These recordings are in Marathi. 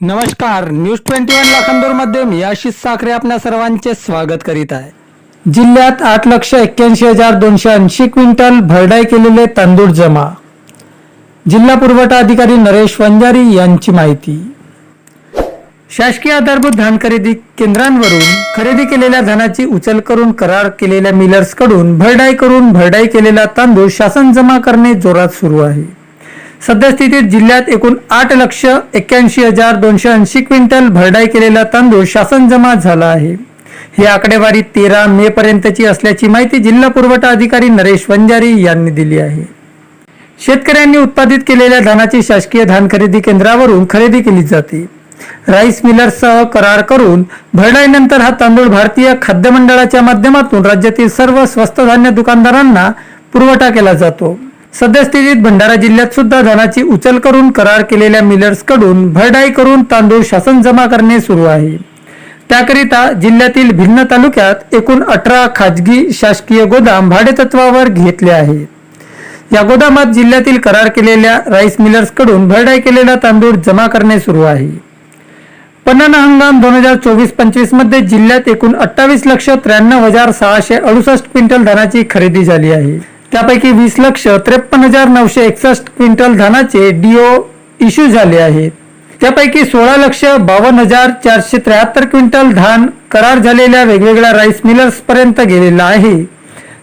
नमस्कार न्यूज ट्वेंटी वन लाखांदूरमध्ये मी आशिष साखरे आपल्या सर्वांचे स्वागत करीत आहे. जिल्ह्यात आठ लक्ष एक्क्याऐंशी हजार दोनशे ऐंशी क्विंटल भरडाई केलेले तांदूळ जमा. जिल्हा पुरवठा अधिकारी नरेश वंजारी यांची माहिती. शासकीय आधारभूत धान खरेदी केंद्रांवरून खरेदी केलेल्या धानाची उचल करून करार केलेल्या मिलर्सकडून भरडाई करून भरडाई केलेला तांदूळ शासन जमा करणे जोरात सुरू आहे. सद्यस्थितीत जिल्ह्यात एकूण आठ लक्ष एक्क्याऐंशी हजार दोनशे ऐंशी क्विंटल भरडाई केलेला तांदूळ शासन जमा झाला आहे. ही आकडेवारी तेरा मे पर्यंतची असल्याची माहिती जिल्हा पुरवठा अधिकारी नरेश वंजारी यांनी दिली आहे. शेतकऱ्यांनी उत्पादित केलेल्या धानाची शासकीय धान खरेदी केंद्रावरून खरेदी केली जाते. राईस मिलर्ससह करार करून भरडाईनंतर हा तांदूळ भारतीय खाद्य मंडळाच्या माध्यमातून राज्यातील सर्व स्वस्त धान्य दुकानदारांना पुरवठा केला जातो. सद्यस्थितीत भंडारा जिल्ह्यात सुद्धा धानाची उचल करून करार केलेल्या मिलर्सकडून भरडाई करून तांदूळ शासन जमा करणे सुरू आहे. त्याकरिता जिल्ह्यातील भिन्न तालुक्यात एकूण अठरा खाजगी शासकीय गोदाम भाडेतत्वावर घेतले आहे या गोदामात जिल्ह्यातील करार केलेल्या राईस मिलर्सकडून भरडाई केलेला तांदूळ जमा करणे सुरू आहे. पन्नाना हंगाम दोन हजार चोवीस पंचवीसमध्ये जिल्ह्यात एकूण अठ्ठावीस लक्ष त्र्याण्णव हजार सहाशे अडुसष्ट क्विंटल धानाची खरेदी झाली आहे. त्यापैकी वीस लक्ष त्रेपन्न हजार नऊशे एकसष्ट क्विंटल धानाचे डीओ इश्यू झाले आहेत. त्यापैकी सोळा लक्ष बावन्न हजार चारशे त्र्याहत्तर क्विंटल धान करार झालेल्या वेगवेगळ्या राईस मिलर्स पर्यंत गेलेला आहे.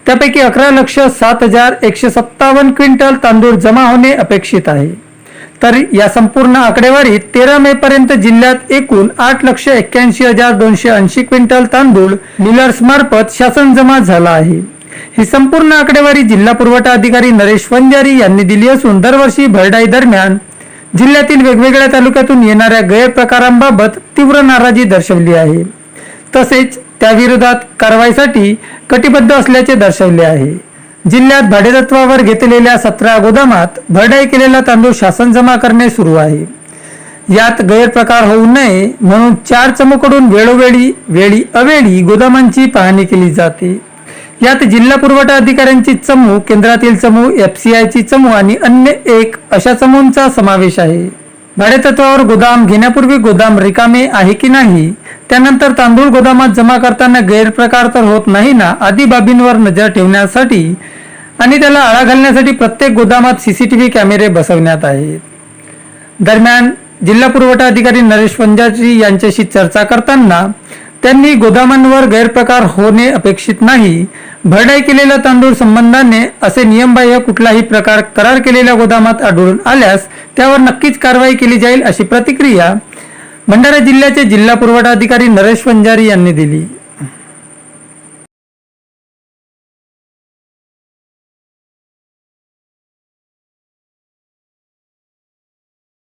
त्यापैकी अकरा लक्ष सात हजार एकशे सत्तावन्न क्विंटल तांदूळ जमा होणे अपेक्षित आहे. तर या संपूर्ण आकडेवारीत तेरा मे पर्यंत जिल्ह्यात एकूण आठ लक्ष एक्क्याऐंशी हजार दोनशे ऐंशी क्विंटल तांदूळ मिलर्स मार्फत शासन जमा झाला आहे. ही संपूर्ण आकडेवारी जिल्हा पुरवठा अधिकारी नरेश वंजारी यांनी दिली असून दरवर्षी भरडाई दरम्यान जिल्ह्यातील वेगवेगळ्या तालुक्यातून येणाऱ्या गैरप्रकारांबाबत तीव्र नाराजी दर्शवली आहे. तसेच त्याविरोधात कारवाईसाठी कटिबद्ध असल्याचे दर्शवले आहे. जिल्ह्यात भाडेतत्वावर घेतलेल्या सतरा गोदामात भरडाई केलेला तांदूळ शासन जमा करणे सुरू आहे. यात गैरप्रकार होऊ नये म्हणून चार चमूकडून वेळोवेळी वेळी अवेळी गोदामांची पाहणी केली जाते. यात जिल्हा पुरवठा अधिकाऱ्यांची चमू केंद्रातील चमू एफ सी आयची चमू आणि अन्य एक अशा चमूंचा समावेश आहे. भाडेतत्वावर गोदाम घेण्यापूर्वी गोदाम रिकामे आहे की नाही त्यानंतर तांदूळ गोदामात जमा करताना गैरप्रकार तर होत नाही ना आदी बाबींवर नजर ठेवण्यासाठी आणि त्याला आळा घालण्यासाठी प्रत्येक गोदामात सीसीटीव्ही कॅमेरे बसवण्यात आहेत. दरम्यान जिल्हा पुरवठा अधिकारी नरेश पंजाजी यांच्याशी चर्चा करताना त्यांनी गोदामांवर गैरप्रकार होणे अपेक्षित नाही. भरडाई केलेला तांदूळ संबंधाने असे नियमबाह्य कुठलाही प्रकार करार केलेल्या गोदामात आढळून आल्यास त्यावर नक्कीच कारवाई केली जाईल अशी प्रतिक्रिया भंडारा जिल्ह्याचे जिल्हा पुरवठा अधिकारी नरेश वंजारी यांनी दिली.